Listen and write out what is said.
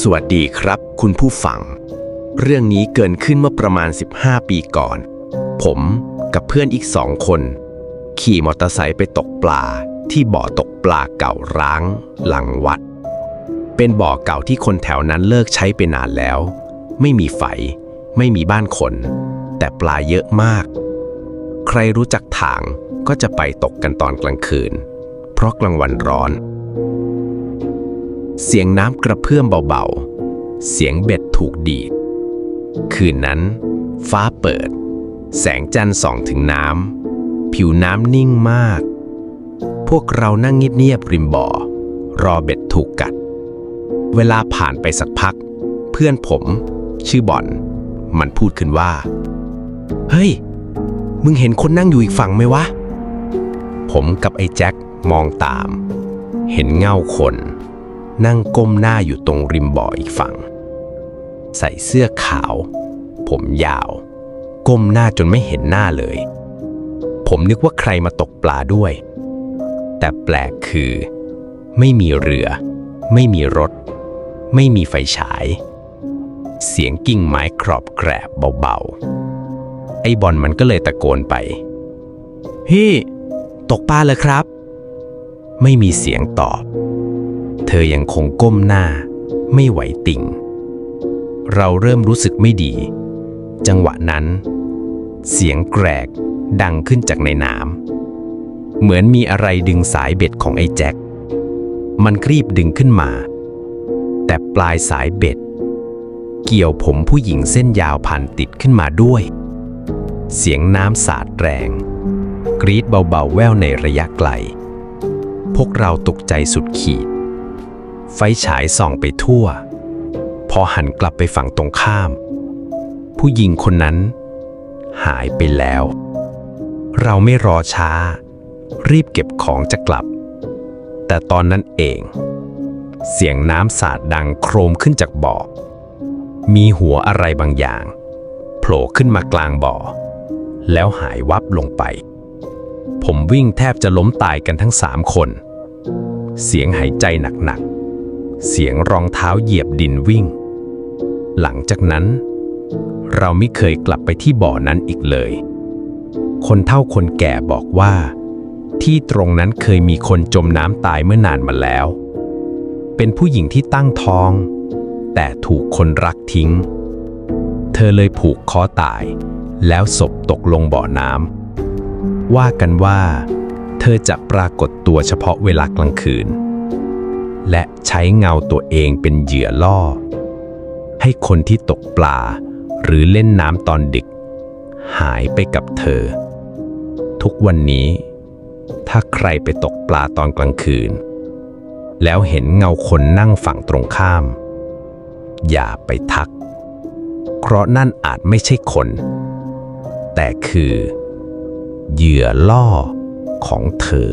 สวัสดีครับ คุณผู้ฟัง เรื่องนี้เกินขึ้นเมื่อประมาณ 15 ปีก่อน ผมกับเพื่อนอีกสองคน ขี่มอเตอร์ไซค์ไปตกปลาที่บ่อตกปลาเก่าร้าง หลังวัด เป็นบ่อเก่าที่คนแถวนั้นเลิกใช้ไปนานแล้ว ไม่มีไฟ ไม่มีบ้านคน แต่ปลาเยอะมาก ใครรู้จักทางก็จะไปตกกันตอนกลางคืน เพราะกลางวันร้อน เสียงน้ำกระเพื่อมเบาๆ เสียงเบ็ดถูกดีด คืนนั้น ฟ้าเปิด แสงจันทร์ส่องถึงน้ำ ผิวน้ำนิ่งมาก พวกเรานั่งเงียบๆริมบ่อ รอเบ็ดถูกกัด เวลาผ่านไปสักพัก เพื่อนผม ชื่อบอน มันพูดขึ้นว่า เฮ้ย มึงเห็นคนนั่งอยู่อีกฝั่งไหมวะ ผมกับไอ้แจ็คมองตาม เห็นเงาคน นั่งก้มหน้าอยู่ตรงริมบ่ออีกฝั่ง ใส่เสื้อขาว ผมยาว ก้มหน้าจนไม่เห็นหน้าเลย ผมนึกว่าใครมาตกปลาด้วย แต่แปลกคือ ไม่มีเรือ ไม่มีรถ ไม่มีไฟฉาย เสียงกิ่งไม้ครอบแกรบเบาๆ ไอ้บอลมันก็เลยตะโกนไป พี่ ตกปลาเลยครับ ไม่มีเสียงตอบ ธอยังคงก้มหน้า ไม่ไหวติ่ง เราเริ่มรู้สึกไม่ดี จังหวะนั้น เสียงแกรกดังขึ้นจากในน้ำเหมือนมีอะไรดึงสายเบ็ดของไอ้แจ็ค มันครีบดึงขึ้นมา แต่ปลายสายเบ็ด เกี่ยวผมผู้หญิงเส้นยาวพันติดขึ้นมาด้วย เสียงน้ำสาดแรง กรีดเบาๆแว่วในระยะไกล พวกเราตกใจสุดขีด ไฟฉายส่องไปทั่ว พอหันกลับไปฝั่งตรงข้าม ผู้หญิงคนนั้น หายไปแล้ว เราไม่รอช้า รีบเก็บของจะกลับ แต่ตอนนั้นเอง เสียงน้ำสาดดังโครมขึ้นจากบ่อ มีหัวอะไรบางอย่างโผล่ขึ้นมากลางบ่อ แล้วหายวับลงไป ผมวิ่งแทบจะล้มตายกันทั้งสามคน เสียงหายใจหนักๆ เสียงรองเท้าเหยียบดินวิ่ง หลังจากนั้น เราไม่เคยกลับไปที่บ่อนั้นอีกเลย คนเฒ่าคนแก่บอกว่า ที่ตรงนั้นเคยมีคนจมน้ำตายเมื่อนานมาแล้ว เป็นผู้หญิงที่ตั้งท้อง แต่ถูกคนรักทิ้ง เธอเลยผูกคอตาย แล้วศพตกลงบ่อน้ำว่ากันว่า เธอจะปรากฏตัวเฉพาะเวลากลางคืน และใช้เงาตัวเองเป็นเหยื่อล่อ ให้คนที่ตกปลา หรือเล่นน้ำตอนดึก หายไปกับเธอ ทุกวันนี้ ถ้าใครไปตกปลาตอนกลางคืน แล้วเห็นเงาคนนั่งฝั่งตรงข้าม อย่าไปทัก เพราะนั่นอาจไม่ใช่คน แต่คือ เหยื่อล่อของเธอ